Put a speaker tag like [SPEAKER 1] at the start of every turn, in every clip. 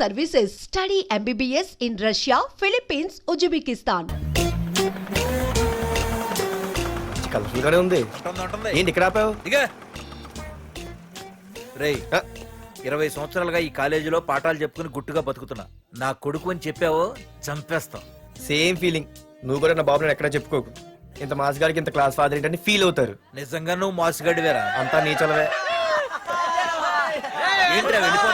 [SPEAKER 1] Services. Study MBBS in Russia, Philippines, Uzbekistan.
[SPEAKER 2] Colourful గానే ఉంది. ఏంటి ఇక్కడ ఆపావు?
[SPEAKER 3] ఇరవై సంవత్సరాలుగా ఈ కాలేజీలో పాఠాలు చెప్పుకుని గుట్టుగా బతుకుతున్నా. నా కొడుకు అని చెప్పావో చంపేస్తాం.
[SPEAKER 2] Same feeling. నువ్వు కూడా నా బాబు ఎక్కడా చెప్పుకోకు. ఇంత మాస్ గారికి ఇంత క్లాస్ ఫాదర్ ఏంటని ఫీల్ అవుతారు.
[SPEAKER 3] నిజంగా నువ్వు మాసుగడివేరా
[SPEAKER 2] అంతా నీ చలవే.
[SPEAKER 3] ఏంట్రా.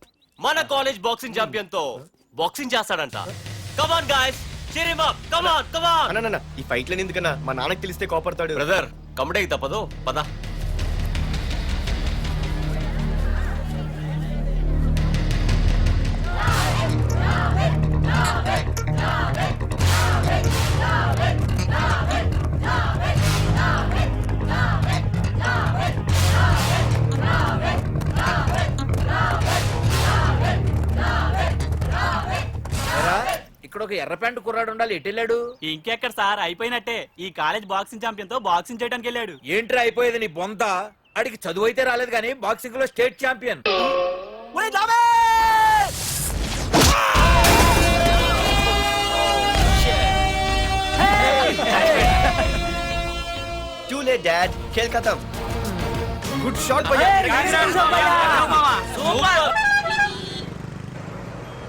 [SPEAKER 4] మన కాలేజ్ బాక్సింగ్ ఛాంపియన్తో బాక్సింగ్ చేస్తాడంట. Come on guys come on come on
[SPEAKER 2] అన్న, ఈ ఫైట్లని ఎందుకన్నా? మా నాన్నకి తెలిస్తే కోపడతాడు.
[SPEAKER 4] బ్రదర్ కమడేకి తప్పదు. పద.
[SPEAKER 3] ఒక ఎర్ర ప్యాంటు కుర్రాడు ఉండాలి ఎటు వెళ్ళాడు?
[SPEAKER 5] ఇంకెక్కడ సార్? అయిపోయినట్టే. ఈ కాలేజ్ బాక్సింగ్ ఛాంపియన్తో బాక్సింగ్ చేయడానికి వెళ్ళాడు.
[SPEAKER 3] ఏంట్రా అయిపోయేది నీ బొంత? అడిగి చదువు అయితే రాలేదు కానీ బాక్సింగ్లో స్టేట్ ఛాంపియన్.
[SPEAKER 2] చూలే డాడ్ ఖేల్ ఖతం గుడ్ షాట్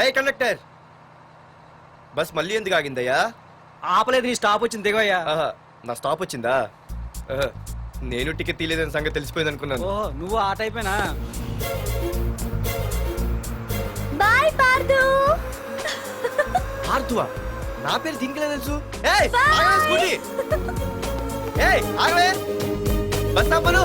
[SPEAKER 2] ఏ కండక్టర్. బస్ మళ్ళీ ఎందుకు ఆగిందయ్యా?
[SPEAKER 6] ఆపలేదు నీ స్టాప్ వచ్చింది దిగోయ్యా
[SPEAKER 2] ఆహా, నా స్టాప్ వచ్చిందా? ఆహా, నేను టికెట్ తీయలేదని సంగతి తెలిసిపోయింది అనుకున్నాను.
[SPEAKER 6] ఓహో నువ్వు ఆ టైపేనా?
[SPEAKER 7] బాయ్ పార్దు.
[SPEAKER 2] ఆర్తువా నా పేరు దీనికిలే తెలుసు? ఏయ్, ఆగవే స్కూటీ. ఏయ్ ఆగవే. బస్ ఆపను.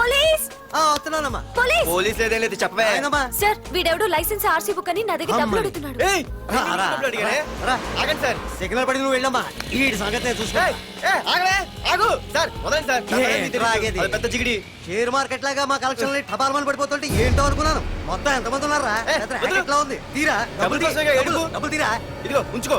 [SPEAKER 7] పోలీస్!
[SPEAKER 8] వస్తున్నానమ్మా.
[SPEAKER 7] పోలీస్!
[SPEAKER 2] పోలీస్ లేదేం లేదు చెప్పవే.
[SPEAKER 7] సార్ వీడెవడో లైసెన్స్ ఆర్సీ బుక్ అని నా దగ్గర డబ్బులు అడుగుతున్నాడు.
[SPEAKER 2] ఏయ్, నేను డబ్బులు అడిగానే? ఆగండి సార్.
[SPEAKER 8] సిగ్నల్ పడి నువ్వు వెళ్ళమ్మా. ఈ సంగతి చూసుకో
[SPEAKER 2] ఏయ్, ఏయ్, ఆగలే ఆగు. సార్ వదండి సార్. మీకు. అది పెద్ద జిగిడి.
[SPEAKER 8] షేర్ మార్కెట్ లాగా మా కలెక్షన్ టపాల్మని పడిపోతుంటే ఏంటో అనుకున్నాను. మొత్తం ఎంతమంది ఉన్నారా
[SPEAKER 2] ఏ,
[SPEAKER 8] పెద్ద
[SPEAKER 2] వదిలు.
[SPEAKER 8] racket లా ఉంది? తీరా.
[SPEAKER 2] డబ్బులు
[SPEAKER 8] తీ,
[SPEAKER 2] కోసమేగా
[SPEAKER 8] డబ్బులు,
[SPEAKER 2] ఏడుపు.
[SPEAKER 8] డబ్బులు తీరా?
[SPEAKER 2] ఇదిగో ఉంచుకో.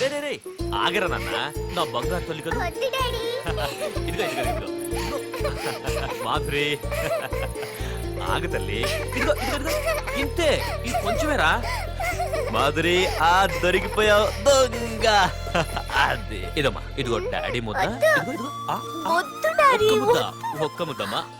[SPEAKER 9] రే రే రే. ఆగరా నాన్న. నా బంగారు తల్లి కదా. ఇదిగో ఇదిగో ఇదిగో. మాధురి. ఆగు తల్లి. ఇదిగో ఇదిగో ఇంతే. ఇది కొంచెమేరా. మాధురి ఆ దొరికిపోయావు దొంగ. అదే. ఇదమ్మా ఇదిగో డాడీ ముద్ద. ఇదిగో ఇదిగో. ఒక్క ముద్ద ఒక్క ముద్దమ్మా.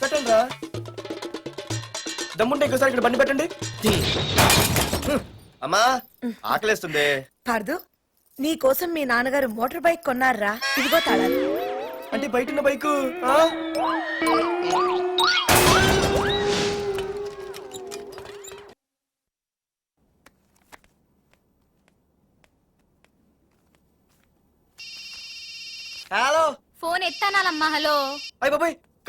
[SPEAKER 2] పెట్టండి రా దమ్ముంటే ఇంకోసారి ఇక్కడ బండి పెట్టండి. అమ్మా ఆకలేస్తుంది.
[SPEAKER 10] పార్దు నీ కోసం మీ నాన్నగారు మోటార్ బైక్ కొన్నారా? ఇదిగో తాళాలు.
[SPEAKER 2] అంటే బయట ఉన్న బైకు? హలో.
[SPEAKER 11] ఫోన్ ఎత్తానాలమ్మా హలో.
[SPEAKER 2] అయ్య బాబాయ్.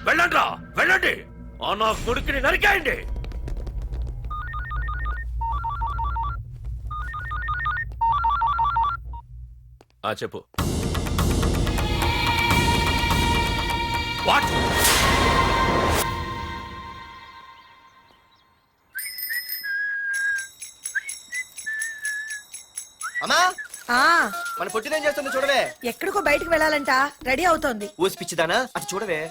[SPEAKER 9] వెళ్ళండ్రా వెళ్ళండి. ఆ నా కొడుకుని నరికేయండి. ఆ చెప్పు. వాట్?
[SPEAKER 2] అమ్మా!
[SPEAKER 10] ఆ.
[SPEAKER 2] మన పొట్టినేం చేస్తుంది చూడవే.
[SPEAKER 10] ఎక్కడికో బయటకు వెళ్ళాలంట. రెడీ అవుతోంది.
[SPEAKER 2] ఊసి పిచ్చిదానా? అటు చూడవే.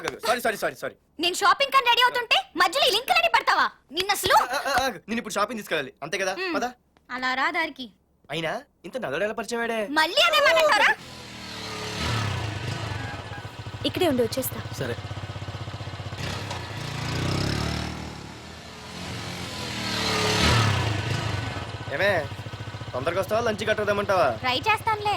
[SPEAKER 2] సారీ సారీ సారీ సారీ
[SPEAKER 11] నేను షాపింగ్ కని రెడీ అవుతుంటే మధ్యలో ఈ లింకులని పడతావా? నిన్న అసలు
[SPEAKER 2] నేను ఇప్పుడు షాపింగ్ తీసుకెళ్ళాలి. అంతే కదా. పదా.
[SPEAKER 11] అలా రా దారికి.
[SPEAKER 2] అయినా ఇంత నల్లడు ఎలా పరిచయం వాడే
[SPEAKER 11] మళ్ళీ అదే మాట్లాడతారా
[SPEAKER 7] ఇక్కడే ఉండి వచ్చేస్తా.
[SPEAKER 12] సరే.
[SPEAKER 2] ఏమే తొందరగా వస్తావా? లంచ్ కట్టదామంటావా
[SPEAKER 11] ట్రై చేస్తానులే.